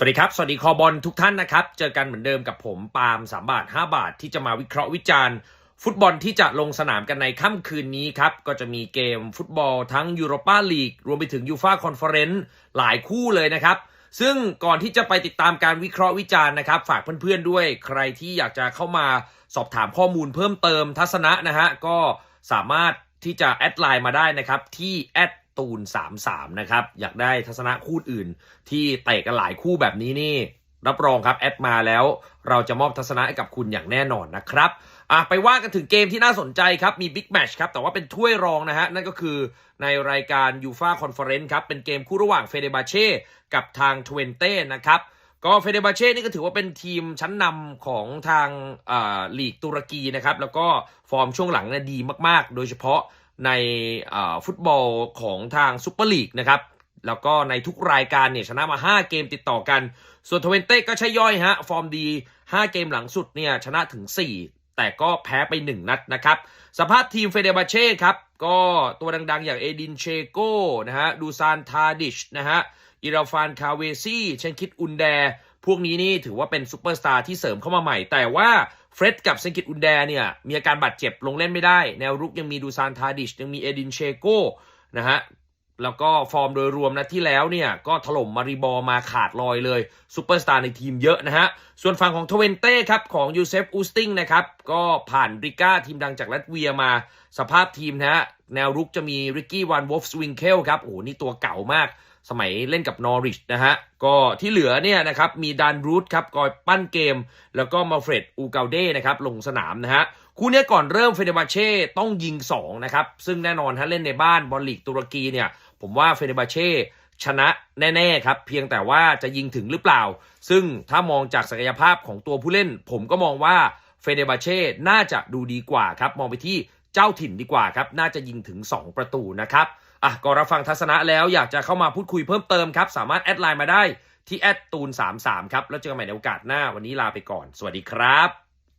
สวัสดีครับ สวัสดีคอบอลทุกท่านนะครับ เจอกันเหมือนเดิมกับผมปาล์ม3บาท5บาท ที่จะมาวิเคราะห์วิจารณ์ ฟุตบอลที่จะลงสนามกันในค่ำคืนนี้ครับ ก็จะมีเกมฟุตบอลทั้งยูโรปาลีก รวมไปถึงยูฟาคอนเฟอเรนซ์หลายคู่เลยนะครับ ซึ่งก่อนที่จะไปติดตามการวิเคราะห์วิจารณ์นะครับ ฝากเพื่อนๆด้วย ใครที่อยากจะเข้ามาสอบถามข้อมูลเพิ่มเติมทัศนะนะฮะก็สามารถที่จะแอดไลน์มาได้นะครับที่แอด ตูน 33 นะครับ อยากได้ทัศนะคู่อื่น ที่เตะกันหลายคู่แบบนี้นี่ รับรองครับ แอดมาแล้ว เราจะมอบทัศนะให้กับคุณอย่างแน่นอนนะครับอะไปว่ากันถึงเกมที่น่าสนใจครับ มีบิ๊กแมชครับ แต่ว่าเป็นถ้วยรองนะฮะ นั่นก็คือในรายการยูฟาคอนเฟอเรนซ์ครับ เป็นเกมคู่ระหว่างเฟเดบาเช่กับทางทเวนเต้นะครับก็เฟเดบาเช่นี่ก็ถือว่าเป็นทีมชั้นนำของทางอ่าลีกตุรกีนะครับ แล้วก็ฟอร์มช่วงหลังเนี่ยดีมาก ๆ โดยเฉพาะ ในฟุตบอลของทางซุปเปอร์ลีกนะครับแล้วก็ในทุกรายการเนี่ยชนะมา 5 เกมติดต่อกัน ส่วนทเวนเต้ก็ใช่ย่อยฮะ ฟอร์มดี 5 เกมหลังสุดเนี่ยชนะถึง 4 แต่ก็แพ้ไป 1 นัดนะครับ สภาพทีมเฟเดบาเช่ครับ ก็ตัวดังๆ อย่างเอดินเชโกนะฮะ ดูซานทาดิชนะฮะ อิราฟานคาเวซี่ เชนคิดอุนแด พวกนี้นี่ถือว่าเป็นซูเปอร์สตาร์ที่เสริมเข้ามาใหม่ แต่ว่า เฟร็ดกับเซนกิตอุนแดเนี่ยมีอาการบาดเจ็บลงเล่นไม่ได้ แนวรุกยังมีดูซานทาดิช ยังมีเอดินเชโกนะฮะแล้วก็ฟอร์มโดยรวมนะที่แล้วเนี่ย ก็ถล่มมาริบอมาขาดลอยเลยซูเปอร์สตาร์ในทีมเยอะนะฮะ ส่วนฝั่งของทเวนเต้ครับ ของยูเซฟอูสติงนะครับ ก็ผ่านริก้าทีมดังจากลัตเวียมาสภาพทีมนะฮะ แนวรุกจะมีริกกี้วันวอฟสวิงเคลครับโอ้โหนี่ตัวเก่ามากสมัยเล่นกับนอริชนะฮะ ก็ที่เหลือเนี่ยนะครับมีดานรูทครับกอยปั้นเกม แล้วก็มาเฟรดอูเกาเด้นะครับลงสนามนะฮะ คู่นี้ก่อนเริ่มเฟเดบาเช่ต้องยิง 2 นะครับ ซึ่งแน่นอนถ้าเล่นในบ้านบอลลีกตุรกีเนี่ย ผมว่าเฟเดบาเช่ชนะแน่ ๆ ครับ เพียงแต่ว่าจะยิงถึงหรือเปล่า ซึ่งถ้ามองจากศักยภาพของตัวผู้เล่น ผมก็มองว่าเฟเดบาเช่น่าจะดูดีกว่าครับ มองไปที่ เจ้าถิ่นดีกว่าครับ น่าจะยิงถึง 2 ประตูนะครับอะก็รับฟังทัศนะแล้วอยากจะเข้ามาพูดคุยเพิ่มเติมครับ สามารถแอดไลน์มาได้ที่แอดตูน33ครับ แล้วเจอกันใหม่ในโอกาสหน้าวันนี้ลาไปก่อน สวัสดีครับ